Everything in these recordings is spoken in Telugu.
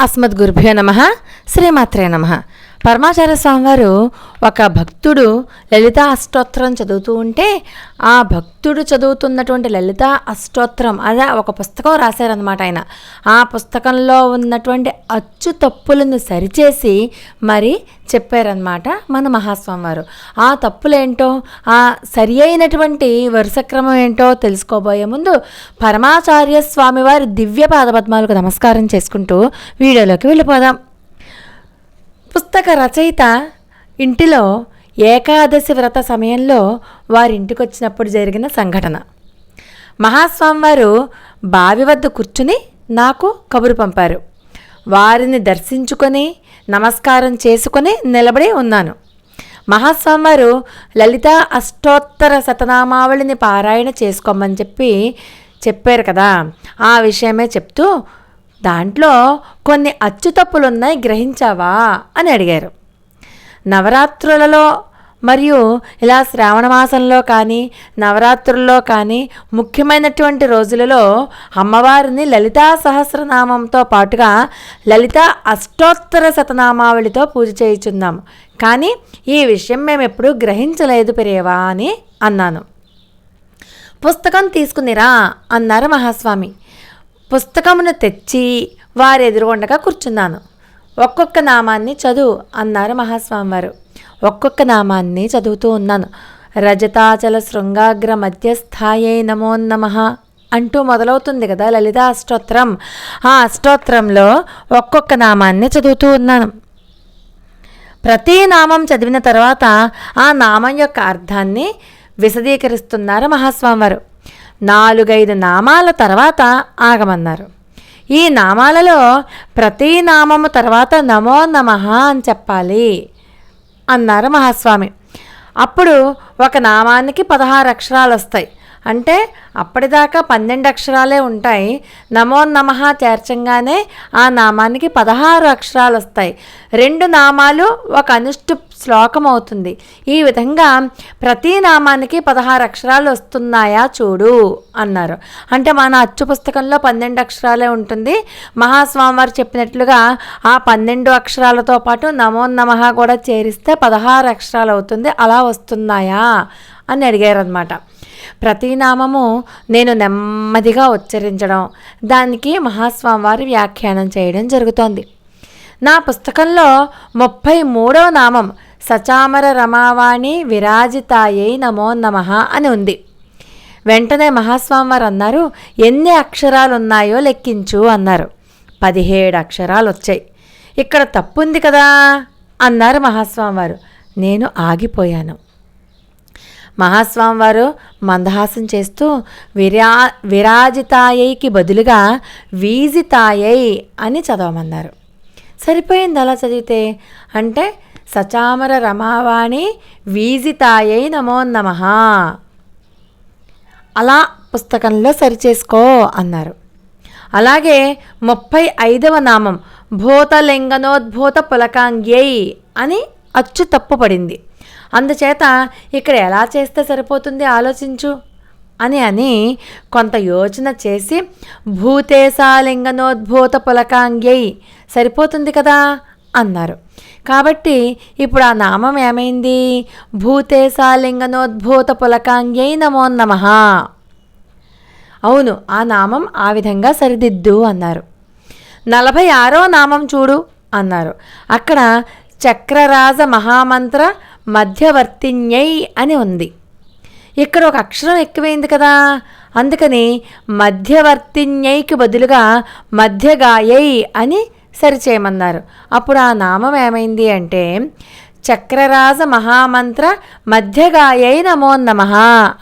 అస్మద్గురుభ్యో నమ శ్రీమాత్రే నమ. పరమాచార్య స్వామివారు ఒక భక్తుడు లలిత అష్టోత్తరం చదువుతూ ఉంటే ఆ భక్తుడు చదువుతున్నటువంటి లలిత అష్టోత్తరం అదే ఒక పుస్తకం రాశారనమాట ఆయన. ఆ పుస్తకంలో ఉన్నటువంటి అచ్చు తప్పులను సరిచేసి మరి చెప్పారనమాట మన మహాస్వామి వారు ఆ తప్పులేంటో ఆ సరి అయినటువంటి వరుస క్రమం ఏంటో తెలుసుకోబోయే ముందు పరమాచార్య స్వామివారి దివ్య పాదపద్మాలకు నమస్కారం చేసుకుంటూ వీడియోలోకి వెళ్ళిపోదాం. పుస్తక రచయిత ఇంటిలో ఏకాదశి వ్రత సమయంలో వారింటికి వచ్చినప్పుడు జరిగిన సంఘటన. మహాస్వామివారు బావి వద్ద కూర్చుని నాకు కబురు పంపారు. వారిని దర్శించుకొని నమస్కారం చేసుకొని నిలబడి ఉన్నాను. మహాస్వామి వారు లలిత అష్టోత్తర శతనామావళిని పారాయణ చేసుకోమని చెప్పి చెప్పారు కదా ఆ విషయమే చెప్తూ దాంట్లో కొన్ని అచ్చుతప్పులున్నాయి గ్రహించావా? అని అడిగారు. నవరాత్రులలో మరియు ఇలా శ్రావణ మాసంలో కానీ నవరాత్రుల్లో కానీ ముఖ్యమైనటువంటి రోజులలో అమ్మవారిని లలితా సహస్రనామంతో పాటుగా లలిత అష్టోత్తర శతనామావళితో పూజ చేయుచున్నాం. కానీ ఈ విషయం మేము ఎప్పుడూ గ్రహించలేదు పెరేవా అని అన్నాను. పుస్తకం తీసుకునిరా అన్నారు మహాస్వామి. పుస్తకమును తెచ్చి వారి ఎదురుగుండగా కూర్చున్నాను. ఒక్కొక్క నామాన్ని చదువు అన్నారు మహాస్వామి వారు ఒక్కొక్క నామాన్ని చదువుతూ ఉన్నాను. రజతాచల శృంగాగ్ర మధ్యస్థాయే నమో నమ అంటూ మొదలవుతుంది కదా లలిత అష్టోత్తరం ఆ అష్టోత్తరంలో ఒక్కొక్క నామాన్ని చదువుతూ ఉన్నాను. ప్రతి నామం చదివిన తర్వాత ఆ నామం యొక్క అర్థాన్ని విశదీకరిస్తున్నారు మహాస్వామివారు. నాలుగైదు నామాల తర్వాత ఆగమన్నారు. ఈ నామాలలో ప్రతి నామము తర్వాత నమో నమ అని చెప్పాలి అన్నారు మహాస్వామి. అప్పుడు ఒక నామానికి పదహారు అక్షరాలు వస్తాయి. అంటే అప్పటిదాకా పన్నెండు అక్షరాలే ఉంటాయి. నమో నమః చేర్చంగానే ఆ నామానికి పదహారు అక్షరాలు వస్తాయి. రెండు నామాలు ఒక అనుష్టు శ్లోకం అవుతుంది. ఈ విధంగా ప్రతి నామానికి పదహారు అక్షరాలు వస్తున్నాయా చూడు అన్నారు. అంటే మన అచ్చు పుస్తకంలో పన్నెండు అక్షరాలే ఉంటుంది. మహాస్వామివారు చెప్పినట్లుగా ఆ పన్నెండు అక్షరాలతో పాటు నమో నమః కూడా చేరిస్తే పదహారు అక్షరాలు అవుతుంది. అలా వస్తున్నాయా అని అడిగారనమాట ప్రతి నామము నేను నెమ్మదిగా ఉచ్చరించడం. దానికి మహాస్వామివారి వ్యాఖ్యానం చేయడం జరుగుతోంది. నా పుస్తకంలో ముప్పై మూడవ నామం సచామర రమావాణి విరాజితాయై నమో నమ అని ఉంది. వెంటనే మహాస్వామివారు అన్నారు ఎన్ని అక్షరాలు ఉన్నాయో లెక్కించు అన్నారు. పదిహేడు అక్షరాలు వచ్చాయి ఇక్కడ తప్పుంది కదా? అన్నారు మహాస్వామివారు. నేను ఆగిపోయాను. మహాస్వామివారు మందహాసం చేస్తూ విరా విరాజితాయైకి బదులుగా వీజితాయై అని చదవమన్నారు. సరిపోయింది అలా చదివితే? అంటే సచామర రమావాణి వీజితాయై నమో నమ. అలా పుస్తకంలో సరిచేసుకో అన్నారు. అలాగే ముప్పై ఐదవ నామం భూతలింగనోద్భూత పులకాంగ్యై అని అచ్చు తప్పు పడింది అందుచేత ఇక్కడ ఎలా చేస్తే సరిపోతుంది ఆలోచించు అని అని కొంత యోచన చేసి భూతేశాలింగనోద్భూత పులకాంగ్యై సరిపోతుంది కదా? అన్నారు. కాబట్టి ఇప్పుడు ఆ నామం ఏమైంది? భూతేశాలింగనోద్భూత పులకాంగ్యై నమో నమ. అవును ఆ నామం ఆ విధంగా సరిదిద్దు అన్నారు. నలభై ఆరో నామం చూడు అన్నారు. అక్కడ చక్రరాజ మహామంత్ర మధ్యవర్తిన్యై అని ఉంది. ఇక్కడ ఒక అక్షరం ఎక్కువైంది కదా. అందుకని మధ్యవర్తిన్యైకి బదులుగా మధ్యగాయై అని సరిచేయమన్నారు. అప్పుడు ఆ నామం ఏమైంది అంటే చక్రరాజ మహామంత్ర మధ్యగాయై నమో నమ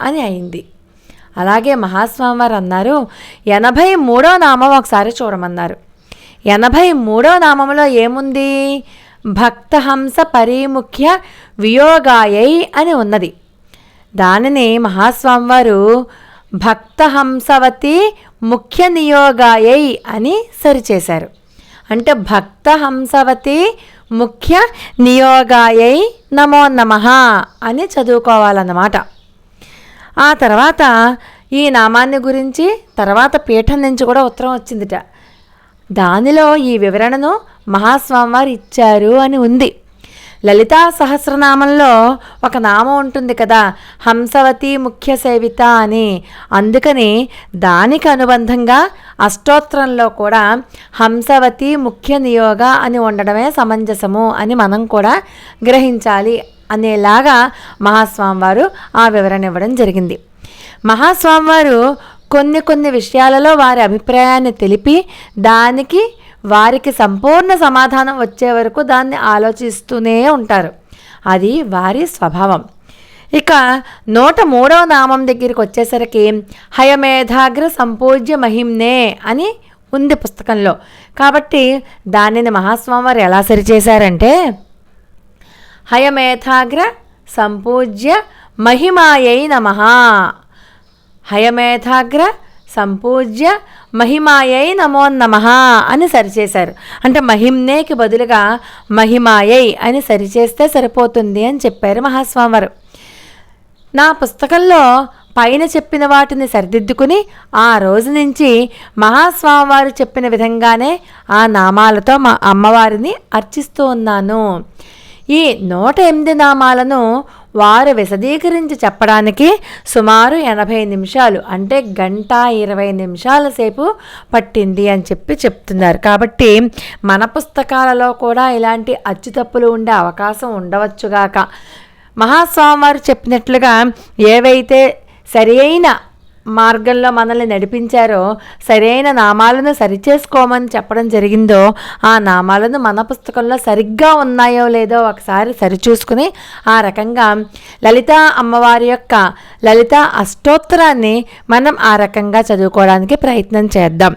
అని అయింది. అలాగే మహాస్వామి వారు అన్నారు ఎనభై మూడో నామం ఒకసారి చూడమన్నారు. ఎనభై మూడో నామంలో ఏముంది? భక్తహంస పరిముఖ్య వియోగాయై అని ఉన్నది. దానిని మహాస్వామివారు భక్తహంసవతి ముఖ్య నియోగాయై అని సరిచేశారు. అంటే భక్తహంసవతి ముఖ్య నియోగాయై నమో నమ అని చదువుకోవాలన్నమాట. ఆ తర్వాత ఈ నామాన్ని గురించి తర్వాత పీఠం నుంచి కూడా ఉత్తరం వచ్చిందిట. దానిలో ఈ వివరణను మహాస్వామివారు ఇచ్చారు అని ఉంది. లలితా సహస్రనామంలో ఒక నామం ఉంటుంది కదా హంసవతి ముఖ్య సేవిత అని. అందుకని దానికి అనుబంధంగా అష్టోత్తరంలో కూడా హంసవతి ముఖ్య నియోగ అని ఉండడమే సమంజసము అని మనం కూడా గ్రహించాలి అనేలాగా మహాస్వామివారు ఆ వివరణ ఇవ్వడం జరిగింది. మహాస్వామివారు కొన్ని కొన్ని విషయాలలో వారి అభిప్రాయాన్ని తెలిపి దానికి వారికి సంపూర్ణ సమాధానం వచ్చే వరకు దాన్ని ఆలోచిస్తూనే ఉంటారు. అది వారి స్వభావం. ఇక నూట మూడవ నామం దగ్గరికి వచ్చేసరికి హయమేధాగ్ర సంపూజ్య మహిమ్నే అని ఉంది పుస్తకంలో. కాబట్టి దానిని మహాస్వామివారు ఎలా సరిచేశారంటే హయమేధాగ్ర సంపూజ్య మహిమాయై నమ. హయమేధాగ్ర సంపూజ్య మహిమాయై నమో నమ అని సరిచేశారు. అంటే మహిమ్నేకి బదులుగా మహిమాయై అని సరిచేస్తే సరిపోతుంది అని చెప్పారు మహాస్వామివారు. నా పుస్తకంలో పైన చెప్పిన వాటిని సరిదిద్దుకుని ఆ రోజు నుంచి మహాస్వామివారు చెప్పిన విధంగానే ఆ నామాలతో మా అమ్మవారిని అర్చిస్తూ ఉన్నాను. ఈ నూట ఎనిమిది నామాలను వారు విశదీకరించి చెప్పడానికి సుమారు ఎనభై నిమిషాలు అంటే గంట ఇరవై నిమిషాల సేపు పట్టింది అని చెప్పి చెప్తున్నారు. కాబట్టి మన పుస్తకాలలో కూడా ఇలాంటి అచ్చుతప్పులు ఉండే అవకాశం ఉండవచ్చుగాక మహాస్వామివారు చెప్పినట్లుగా ఏవైతే సరి అయిన మార్గంలో మనల్ని నడిపించారో సరైన నామాలను సరిచేసుకోమని చెప్పడం జరిగిందో ఆ నామాలను మన పుస్తకంలో సరిగ్గా ఉన్నాయో లేదో ఒకసారి సరిచూసుకుని ఆ రకంగా లలిత అమ్మవారి యొక్క లలిత అష్టోత్తరాన్ని మనం ఆ రకంగా చదువుకోవడానికి ప్రయత్నం చేద్దాం.